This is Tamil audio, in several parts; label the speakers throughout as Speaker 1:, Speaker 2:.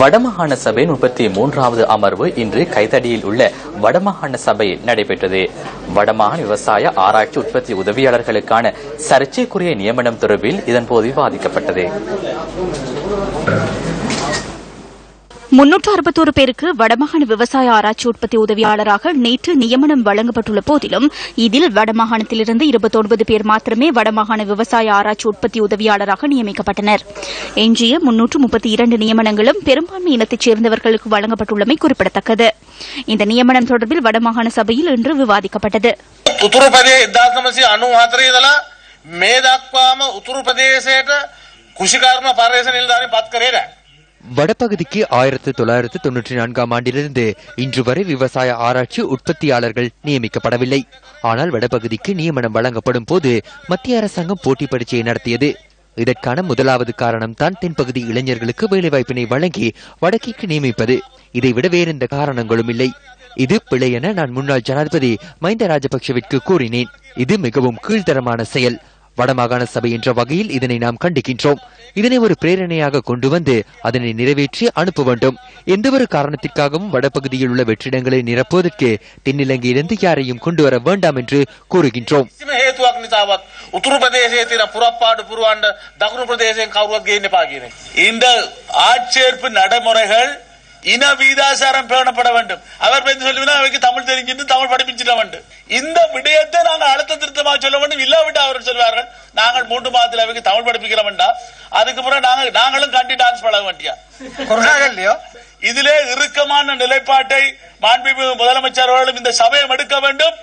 Speaker 1: வடமாகாண சபையின் முப்பத்தி மூன்றாவது அமர்வு இன்று கைதடியில் உள்ள வடமாகாண சபையில் நடைபெற்றது. வடமாகாண விவசாய ஆராய்ச்சி உற்பத்தி உதவியாளர்களுக்கான சர்ச்சைக்குரிய நியமனம் தொடர்பில் இதன்போது விவாதிக்கப்பட்டது.
Speaker 2: முன்னூற்று அறுபத்தோரு பேருக்கு வடமாகாண விவசாய ஆராய்ச்சி உற்பத்தி உதவியாளராக நேற்று நியமனம் வழங்கப்பட்டுள்ள போதிலும் இதில் வடமாகாணத்திலிருந்து இருபத்தொன்பது பேர் மாத்திரமே வடமாகாண விவசாய ஆராய்ச்சி உற்பத்தி உதவியாளராக நியமிக்கப்பட்டனர். எஞ்சிய முன்னூற்று முப்பத்தி இரண்டு நியமனங்களும் பெரும்பான்மை இனத்தைச் சேர்ந்தவர்களுக்கு வழங்கப்பட்டுள்ளமை குறிப்பிடத்தக்கது. இந்த நியமனம் தொடர்பில் வடமாகாண சபையில் இன்று விவாதிக்கப்பட்டது.
Speaker 3: மேதாக்வாம உத்தரப்பிரதேசேட்ட குஷிகார்ம
Speaker 4: வடபகுதிக்கு ஆயிரத்தி தொள்ளாயிரத்து தொன்னூற்றி நான்காம் ஆண்டிலிருந்து இன்று வரை விவசாய ஆராய்ச்சி உற்பத்தியாளர்கள் நியமிக்கப்படவில்லை. ஆனால் வடபகுதிக்கு நியமனம் வழங்கப்படும் போது மத்திய அரசாங்கம் போட்டி பரீட்சையை நடத்தியது. இதற்கான முதலாவது காரணம் தான் தென்பகுதி இளைஞர்களுக்கு வேலைவாய்ப்பினை வழங்கி வடக்கிற்கு நியமிப்பது. இதைவிட வேறெந்த காரணங்களும் இல்லை. இது பிழை என நான் முன்னாள் ஜனாதிபதி மஹிந்த ராஜபக்சவிற்கு கூறினேன். இது மிகவும் கீழ்த்தரமான செயல். வடமாகாண சபை என்ற வகையில் இதனை நாம் கண்டிக்கின்றோம். இதனை ஒரு பிரேரணையாக கொண்டு வந்து அதனை நிறைவேற்றி அனுப்ப வேண்டும். எந்த ஒரு காரணத்திற்காகவும் வடபகுதியில் உள்ள வெற்றிடங்களை நிரப்புவதற்கு தென்னிலங்கையிலிருந்து யாரையும் கொண்டு வர வேண்டாம் என்று கூறுகின்றோம்.
Speaker 3: புறப்பாடு இந்த ஆட்சேர்ப்பு நடைமுறைகள் இன வீதாசாரம் பேணப்பட வேண்டும். அவர் வந்து சொல்லுவினா அவைக்கு தமிழ் தெரிஞ்சிருந்து தமிழ் படிப்பிச்சிட வேண்டும். இந்த விடயத்தை நாங்கள் அழுத்த திருத்தமாக சொல்ல வேண்டும். இல்லாவிட்டு அவர்கள் சொல்வார்கள் நாங்கள் மூன்று மாதத்தில் அவைக்கு தமிழ் படிப்பிக்கிற வேண்டாம் அதுக்கு பிறகு நாங்கள் நாங்களும் கண்டி டான்ஸ் பழக வேண்டியா? இல்லையோ? இதிலே இறுக்கமான நிலைப்பாட்டை மாண்புமிகு முதலமைச்சர் அவர்களும் இந்த சபையை எடுக்க வேண்டும்.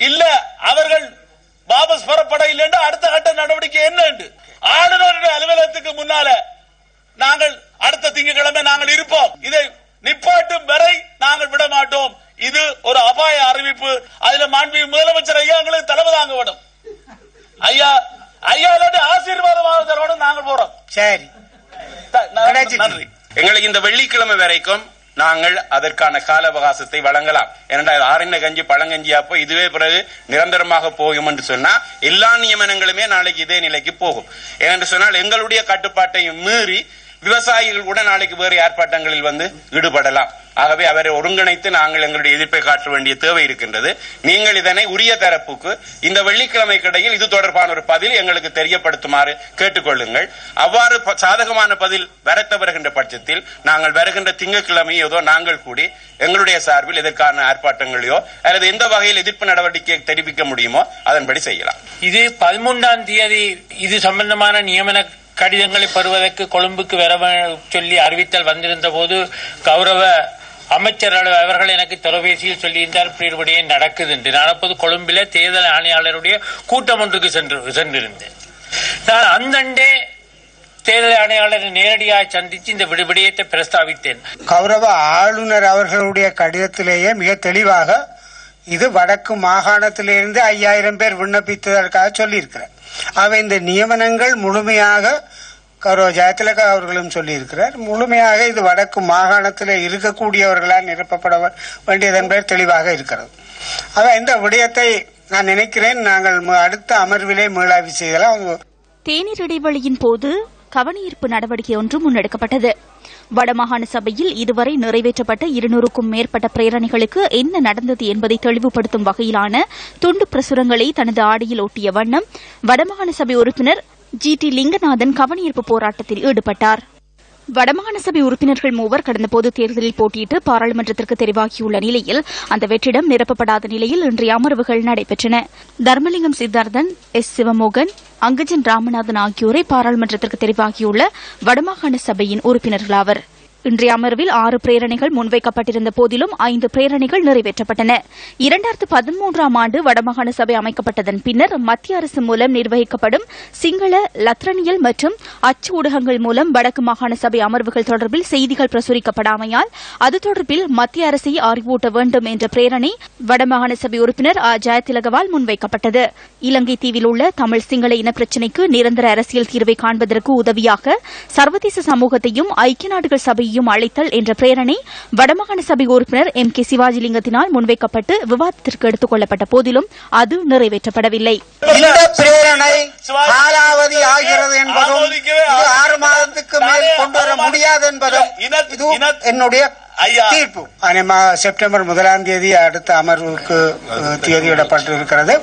Speaker 3: இல்ல அவர்கள் வாபஸ் பெறப்பட இல்லைன்னா அடுத்த கட்ட நடவடிக்கை என்ன என்று ஆளுநருடைய அலுவலகத்துக்கு முன்னால நாங்கள் அடுத்த திங்கட்கிழமை நாங்கள் இருப்போம் இதை நிப்பாட்டும் வரை நாங்கள் விட மாட்டோம் இது ஒரு அபாய அறிவிப்பு அதுல மாண்பு முதலமைச்சர் ஐயா வேண்டும் ஐயா ஐயா இல்லாட்டி ஆசீர்வாதமாக தரணும் நாங்கள் போறோம்.
Speaker 5: சரி.
Speaker 3: நன்றி. எங்களுக்கு இந்த வெள்ளிக்கிழமை வரைக்கும் நாங்கள் அதற்கான கால அவகாசத்தை வழங்கலாம். ஏனென்றால் ஆரண்ய கஞ்சி பழங்கஞ்சி அப்போ இதுவே பிறகு நிரந்தரமாக போகும் என்று சொன்னா எல்லா நியமனங்களுமே நாளைக்கு இதே நிலைக்கு போகும். ஏனென்று சொன்னால் எங்களுடைய கட்டுப்பாட்டையும் மீறி விவசாயிகள் கூட நாளைக்கு வேறு ஏற்பாட்டங்களில் வந்து ஈடுபடலாம். ஆகவே அவரை ஒருங்கிணைத்து நாங்கள் எங்களுடைய எதிர்ப்பை காட்ட வேண்டிய தேவை இருக்கின்றது. நீங்கள் இதனை உரிய தரப்புக்கு இந்த வெள்ளிக்கிழமை கடையில் இது தொடர்பான ஒரு பதில் எங்களுக்கு தெரியப்படுத்துமாறு கேட்டுக்கொள்ளுங்கள். அவ்வாறு ப- சாதகமான பதில் வரத்த வருகின்ற பட்சத்தில் நாங்கள் வருகின்ற திங்கட்கிழமை ஏதோ நாங்கள் கூடி எங்களுடைய சார்பில் இதற்கான ஆர்ப்பாட்டங்களையோ அல்லது எந்த வகையில் எதிர்ப்பு நடவடிக்கை தெரிவிக்க முடியுமோ அதன்படி செய்யலாம்.
Speaker 6: இது பதிமூன்றாம் தேதி இது சம்பந்தமான நியமன கடிதங்களை பெறுவதற்கு கொழும்புக்கு வர சொல்லி அறிவித்தல் வந்திருந்த போது கௌரவ அமைச்சர் அவர்கள் எனக்கு தொலைபேசியில் சொல்லியிருந்தார் இப்படி நடக்குது என்று நான் அப்போது கொழும்பில தேர்தல் ஆணையாளருடைய கூட்டம் ஒன்றுக்கு சென்று சென்றிருந்தேன். நான் அந்தண்டே தேர்தல் ஆணையாளரை நேரடியாக சந்தித்து இந்த விடு- விடயத்தை பிரஸ்தாவித்தேன்.
Speaker 5: கௌரவ ஆளுநர் அவர்களுடைய கடிதத்திலேயே மிக தெளிவாக இது வடக்கு மாகாணத்திலிருந்து ஐயாயிரம் பேர் விண்ணப்பித்ததற்காக சொல்லியிருக்கிறார். அவை இந்த நியமனங்கள் முழுமையாக கௌரவ ஜெயதிலகா அவர்களும் சொல்லியிருக்கிறார். முழுமையாக இது வடக்கு மாகாணத்தில் இருக்கக்கூடியவர்களால் நிரப்பப்பட வேண்டியது என்பது தெளிவாக இருக்கிறது. அதான் இந்த விடயத்தை நான் நினைக்கிறேன். நாங்கள் அடுத்த அமர்விலே மீளாய்வு செய்யலாம்.
Speaker 2: தேநீர் இடைவெளியின் போது கவனஈர்ப்பு நடவடிக்கை ஒன்று முன்னெடுக்கப்பட்டது. வடமாகாண சபையில் இதுவரை நிறைவேற்றப்பட்ட இருநூறுக்கும் மேற்பட்ட பிரேரணைகளுக்கு என்ன நடந்தது என்பதை தெளிவுபடுத்தும் வகையிலான துண்டு பிரசுரங்களை தனது ஆடையில் ஒட்டிய வண்ணம் வடமாகாண சபை உறுப்பினர் ஜி. டி. லிங்கநாதன் கவனஈர்ப்பு போராட்டத்தில் ஈடுபட்டார். வடமாகாண சபை உறுப்பினர்கள் மூவர் கடந்த பொது தேர்தலில் போட்டியிட்டு பாராளுமன்றத்திற்கு தெரிவாகியுள்ள நிலையில் அந்த வெற்றிடம் நிரப்பப்படாத நிலையில் இன்றைய அமர்வுகள் நடைபெற்றன. தர்மலிங்கம் சித்தார்த்தன் எஸ். சிவமோகன் அங்கஜன் ராமநாதன் ஆகியோரை பாராளுமன்றத்திற்கு தெரிவாகியுள்ள வடமாகாண சபையின் உறுப்பினர்களாவர் இன்றைய அமர்வில் ஆறு பிரேரணைகள் முன்வைக்கப்பட்டிருந்த போதிலும் ஐந்து பிரேரணைகள் நிறைவேற்றப்பட்டன. இரண்டாயிரத்து பதிமூன்றாம் ஆண்டு வடமாகாண சபை அமைக்கப்பட்டதன் பின்னர் மத்திய அரசு மூலம் நிர்வகிக்கப்படும் சிங்கள லத்ரனியல் மற்றும் அச்சு ஊடகங்கள் மூலம் வடக்கு மாகாண சபை அமர்வுகள் தொடர்பில் செய்திகள் பிரசுரிக்கப்படாமையால் அது தொடர்பில் மத்திய அரசை அறிவூட்ட வேண்டும் என்ற பிரேரணை வடமாகாண சபை உறுப்பினர் ஆ ஜெயதிலகவால் முன்வைக்கப்பட்டது. இலங்கை தீவில் உள்ள தமிழ் சிங்கள இன பிரச்சினைக்கு நிரந்தர அரசியல் தீர்வை காண்பதற்கு உதவியாக சர்வதேச சமூகத்தையும் ஐக்கிய நாடுகள் சபையும் அனைவரையும் அழைத்தல் என்ற பிரேரணை வடமாகாண சபை உறுப்பினர் எம் கே சிவாஜிலிங்கத்தினால் முன்வைக்கப்பட்டு விவாதத்திற்கு எடுத்துக் கொள்ளப்பட்ட போதிலும் அது நிறைவேற்றப்படவில்லை.
Speaker 5: இந்த பிரேரணை காலாவதி ஆகிறது என்பதும் ஆறு மாதத்துக்கு மேல் கொண்டு வர முடியாது என்பதும் இது என்னுடைய
Speaker 3: ஐயா.
Speaker 5: தீர்ப்பு. செப்டம்பர் முதலாம் தேதி அடுத்த அமர்வுக்கு தேதியிடப்பட்டிருக்கிறது